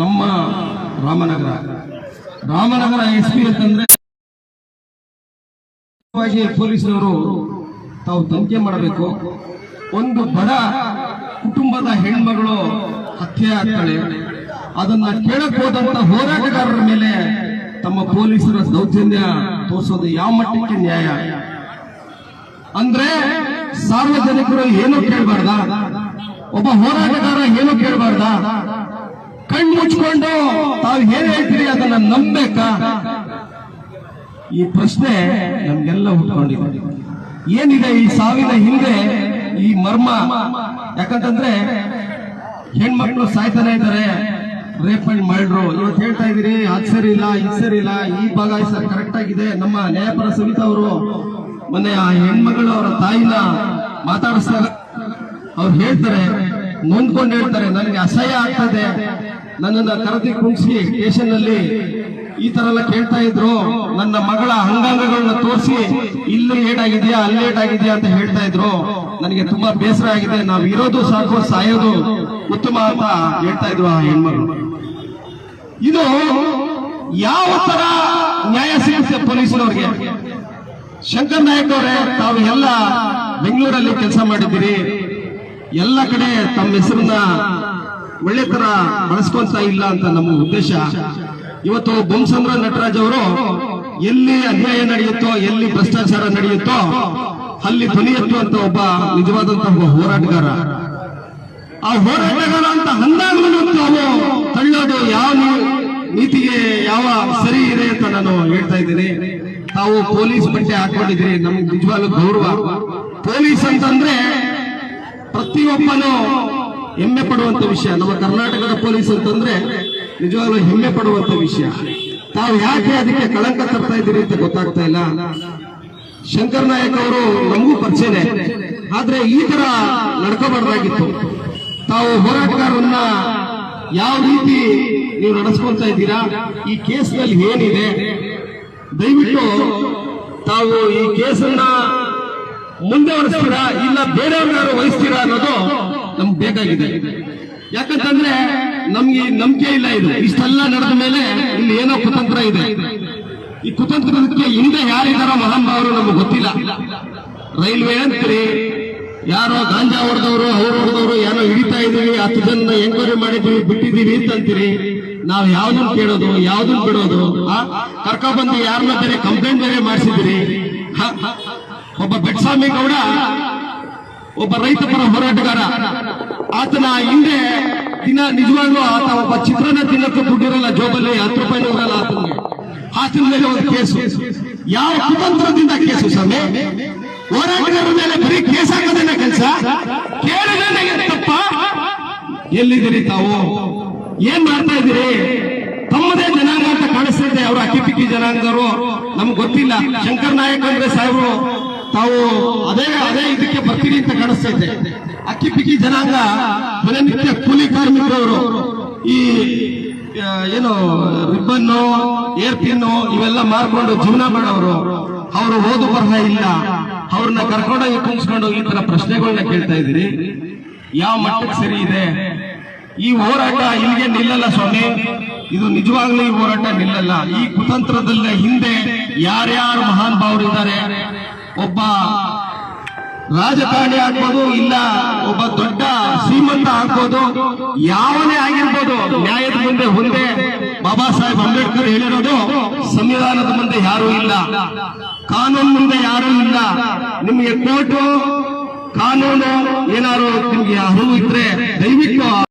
ನಮ್ಮ Ramanagara. Ramanagara S P ಅಂತಂದ್ರೆ ಪೊಲೀಸರವರು ಪೊಲೀಸರು ತಾವು ತನಿಖೆ ಮಾಡಬೇಕು. ಒಂದು ಬಡ ಕುಟುಂಬದ ಹೆಣ್ಮಗಳು ಹತ್ಯೆ ಆಗ್ತಾಳೆ. ಅದನ್ನ ಕೇಳಕ್ ಹೋದಂತ ಹೋರಾಟಗಾರರ ಮೇಲೆ ತಮ್ಮ ಪೊಲೀಸರ ದೌರ್ಜನ್ಯ ತೋರಿಸೋದು ಯಾವ ಮಟ್ಟಕ್ಕೆ ನ್ಯಾಯ? ಅಂದ್ರೆ ಸಾರ್ವಜನಿಕರು ಏನು ಕೇಳಬಾರ್ದ? ಒಬ್ಬ ಹೋರಾಟಗಾರ ಏನು ಕೇಳಬಾರ್ದ? ಕಣ್ಣು ಮುಚ್ಕೊಂಡು ತಾವು ಏನ್ ಹೇಳ್ತೀರಿ ಅದನ್ನ ನಂಬೇಕಾ ಈ ಪ್ರಶ್ನೆ ನಮ್ಗೆಲ್ಲ ಹುಟ್ಕೊಂಡಿದೆ ಏನಿದೆ ಈ ಸಾವಿನ ಹಿಂದೆ ಈ ಮರ್ಮ? ಯಾಕಂತಂದ್ರೆ ಹೆಣ್ಮಕ್ಳು ಸಾಯ್ತಾನೆ ಇದ್ದಾರೆ. ರೇಪ್ ಅಂಡ್ ಮಾಡ್ರು ಇವತ್ತು ಹೇಳ್ತಾ ಇದೀರಿ ಅದ್ ಸರಿ ಇಲ್ಲ, ಇದು ಸರಿ ಇಲ್ಲ, ಈ ಭಾಗ ಸರ್ ಕರೆಕ್ಟ್ ಆಗಿದೆ. ನಮ್ಮ ನ್ಯಾಯಪರ ಸಮಿತಿ ಅವರು ಮೊನ್ನೆ ಆ ಹೆಣ್ಮಗಳು ಅವರ ತಾಯಿನ ಮಾತಾಡಿಸ್ತಾರೆ ಅವ್ರು ಹೇಳ್ತಾರೆ, ನೊಂದ್ಕೊಂಡು ಹೇಳ್ತಾರೆ, ನನಗೆ ಅಸಹ್ಯ ಆಗ್ತದೆ ನನ್ನನ್ನ ಕರೆದಿ ಕುಣಿಸಿ ಸ್ಟೇಷನ್ ಅಲ್ಲಿ ಈ ತರ ಎಲ್ಲ ಕೇಳ್ತಾ ಇದ್ರು. ನನ್ನ ಮಗಳ ಅಂಗಾಂಗಗಳನ್ನ ತೋರಿಸಿ ಇಲ್ಲಿ ಏಟಾಗಿದೆಯಾ ಅಲ್ಲಿ ಆಗಿದೆಯಾ ಅಂತ ಹೇಳ್ತಾ ಇದ್ರು. ನನಗೆ ತುಂಬಾ ಬೇಸರ ಆಗಿದೆ. ನಾವು ಇರೋದು ಸಾಕು, ಸಾಯೋದು ಉತ್ತಮ ಅಂತ ಹೇಳ್ತಾ ಇದ್ರು ಆ ಹೆಣ್ಮಗಳು. ಇದು ಯಾವ ತರ ನ್ಯಾಯ ಸಿಗುತ್ತೆ ಪೊಲೀಸರವ್ರಿಗೆ? ಶಂಕರ್ ನಾಯಕ್ ಅವರೇ ತಾವು ಎಲ್ಲ ಬೆಂಗಳೂರಲ್ಲಿ ಕೆಲಸ ಮಾಡಿದ್ದೀರಿ. ಎಲ್ಲ ಕಡೆ ತಮ್ಮ ಹೆಸರನ್ನ ಒಳ್ಳೆ ತರ ಬಳಸ್ಕೊಳ್ತಾ ಇಲ್ಲ ಅಂತ ನಮ್ಮ ಉದ್ದೇಶ. ಇವತ್ತು ಬೊಮ್ಮಸಂದ್ರ ನಟರಾಜ್ ಅವರು ಎಲ್ಲಿ ಅನ್ಯಾಯ ನಡೆಯುತ್ತೋ, ಎಲ್ಲಿ ಭ್ರಷ್ಟಾಚಾರ ನಡೆಯುತ್ತೋ, ಅಲ್ಲಿ ಧ್ವನಿ ಎತ್ತುವಂತ ಒಬ್ಬ ನಿಜವಾದಂತಹ ಒಬ್ಬ ಹೋರಾಟಗಾರ. ಆ ಹೋರಾಟಗಾರ ಅಂತ ಅಂದಾಗಲೂ ತಾವು ತಳ್ಳೋದು ಯಾವ ನೀತಿಗೆ ಯಾವ ಸರಿ ಇದೆ ಅಂತ ನಾನು ಹೇಳ್ತಾ ಇದ್ದೀನಿ. ತಾವು ಪೊಲೀಸ್ ಬಟ್ಟೆ ಹಾಕೊಂಡಿದ್ರಿ ನಮ್ಗೆ ನಿಜವಾಗ್ಲೂ ಗೌರವ. ಪೊಲೀಸ್ ಅಂತಂದ್ರೆ ಪ್ರತಿಯೊಬ್ಬನು ಹೆಮ್ಮೆ ಪಡುವಂತ ವಿಷಯ. ನಮ್ಮ ಕರ್ನಾಟಕದ ಪೊಲೀಸ್ ಅಂತಂದ್ರೆ ನಿಜವಾಗ್ಲೂ ಹೆಮ್ಮೆ ಪಡುವಂತ ವಿಷಯ. ತಾವು ಯಾಕೆ ಅದಕ್ಕೆ ಕಳಂಕ ತರ್ತಾ ಇದ್ದೀರಿ ಅಂತ ಗೊತ್ತಾಗ್ತಾ ಇಲ್ಲ. ಶಂಕರ್ ನಾಯಕ್ ಅವರು ನಮಗೂ ಪರಿಚಯನೇ. ಆದ್ರೆ ಈ ತರ ನಡ್ಕೋಬಾರ್ದಾಗಿತ್ತು. ತಾವು ಹೋರಾಟಗಾರರನ್ನ ಯಾವ ರೀತಿ ನೀವು ನಡೆಸ್ಕೊಂತ ಇದ್ದೀರಾ, ಈ ಕೇಸ್ನಲ್ಲಿ ಏನಿದೆ, ದಯವಿಟ್ಟು ತಾವು ಈ ಕೇಸನ್ನ ಮುಂದೆ ಹೊರಿಸ್ತೀರಾ ಇಲ್ಲ, ಬೇರೆಯವ್ರು ವಹಿಸ್ತೀರಾ ಅನ್ನೋದು ನಮ್ಗೆ ಬೇಕಾಗಿದೆ. ಯಾಕಂತಂದ್ರೆ ನಮ್ಗೆ ನಂಬಿಕೆ ಇಲ್ಲ ಇದು. ಇಷ್ಟೆಲ್ಲ ನಡೆದ ಮೇಲೆ ಇಲ್ಲಿ ಏನೋ ಕುತಂತ್ರ ಇದೆ. ಈ ಕುತಂತ್ರಕ್ಕೆ ಹಿಂದೆ ಯಾರಿದಾರೋ ಮಹಾನ್ಭಾವರು ನಮ್ಗೆ ಗೊತ್ತಿಲ್ಲ. ರೈಲ್ವೆ ಅಂತೀರಿ, ಯಾರೋ ಗಾಂಜಾ ಹೊಡೆದವರು ಅವ್ರು ಹೊಡೆದವರು ಯಾರೋ ಹಿಡಿತಾ ಇದೀವಿ ಹತ್ತು ಜನ ಎಂಕ್ವೈರಿ ಮಾಡಿದೀವಿ ಬಿಟ್ಟಿದೀವಿ ಅಂತಂತೀರಿ ನಾವು ಯಾವ್ದನ್ನ ಕೇಳೋದು ಯಾವ್ದನ್ನ ಬಿಡೋದು ಕರ್ಕೊಂಡ್ ಬಂದು ಯಾರನ್ನ ಬೇರೆ ಕಂಪ್ಲೇಂಟ್ ಬೇರೆ ಮಾಡಿಸಿದಿರಿ ಒಬ್ಬ ಬೆಟ್ಸ್ವಾಮಿ ಗೌಡ ಒಬ್ಬ ರೈತ ಪರ ಹೋರಾಟಗಾರ. ಆತನ ಹಿಂದೆ ದಿನ ನಿಜವಾಗ್ಲೂ ಆತ ಒಬ್ಬ ಚಿತ್ರನ ತಿನ್ನಕ್ಕೆ ದುಡ್ಡಿರಲ್ಲ, ಜೋಬಲ್ಲಿ ಹತ್ತು ರೂಪಾಯಿ ಇರಲ್ಲ ಆತನಿಗೆ. ಆತನ ಮೇಲೆ ಒಂದು ಕೇಸು. ಯಾವ ಕುತಂತ್ರದಿಂದ ಕೇಸು ಸ್ವಾಮಿ? ಹೋರಾಟಗಾರರ ಮೇಲೆ ಬರೀ ಕೇಸ್ ಹಾಕೋದೇನ ಕೆಲಸ? ಕೇಳಿದ್ರೆ ತಪ್ಪ? ಎಲ್ಲಿದ್ದೀರಿ ತಾವು? ಏನ್ ಮಾಡ್ತಾ ಇದ್ದೀರಿ? ತಮ್ಮದೇ ಜನಾಂಗ ಅಂತ ಕಾಣಿಸ್ತಾ ಇದೆ. ಅವರು ಅಕ್ಕಿಪಿಕ್ಕಿ ಜನಾಂಗದವರು. ನಮ್ಗೆ ಗೊತ್ತಿಲ್ಲ. ಶಂಕರ್ ನಾಯಕ್ ಅಂದ್ರೆ ಸಾಹೇಬರು ತಾವು ಅದೇ ಅದೇ ಇದಕ್ಕೆ ಬರ್ತೀರಿ ಅಂತ ಕಾಣಿಸ್ತಾ ಅಕ್ಕಿ ಪಿಕ್ಕಿ ಜನಾಂಗ, ದಿನನಿತ್ಯ ಕೂಲಿ ಕಾರ್ಮಿಕರವರು ಈ ಏನು, ರಿಬ್ಬನ್ನು, ಏರ್ ಪಿನ್ನು ಇವೆಲ್ಲ ಮಾರ್ಕೊಂಡು ಜೀವನ ಮಾಡೋರು, ಅವರು ಓದು ಬರಹ ಇಲ್ಲ. ಅವ್ರನ್ನ ಕರ್ಕೊಂಡೋಗಿ ಕುಂಸ್ಕೊಂಡು ಈ ತರ ಪ್ರಶ್ನೆಗಳನ್ನ ಕೇಳ್ತಾ ಇದ್ದೀರಿ. ಯಾವ ಮಟ್ಟಕ್ಕೆ ಸರಿ ಇದೆ? ಈ ಹೋರಾಟ ಇಲ್ಲಿಗೆ ನಿಲ್ಲಲ್ಲ ಸ್ವಾಮಿ. ಇದು ನಿಜವಾಗ್ಲೂ ಈ ಹೋರಾಟ ನಿಲ್ಲಲ್ಲ. ಈ ಕುತಂತ್ರದಲ್ಲೇ ಹಿಂದೆ ಯಾರ್ಯಾರು ಮಹಾನ್ ಭಾವರಿದ್ದಾರೆ ಒಬ್ಬ ರಾಜಕಾರಣಿ ಆಗ್ಬೋದು ಇಲ್ಲ, ಒಬ್ಬ ದೊಡ್ಡ ಶ್ರೀಮಂತ ಆಗ್ಬೋದು, ಯಾವನೇ ಆಗಿರ್ಬೋದು ನ್ಯಾಯದ ಮುಂದೆ ಹೊಂದೆ ಬಾಬಾ ಸಾಹೇಬ್ ಅಂಬೇಡ್ಕರ್ ಹೇಳಿರೋದು ಸಂವಿಧಾನದ ಮುಂದೆ ಯಾರೂ ಇಲ್ಲ. ಕಾನೂನು ಮುಂದೆ ಯಾರೂ ಇಲ್ಲ. ನಿಮಗೆ ಕೋರ್ಟು, ಕಾನೂನು ಏನಾದ್ರು ನಿಮ್ಗೆ ಅರಿವು ಇದ್ರೆ ದಯವಿಟ್ಟು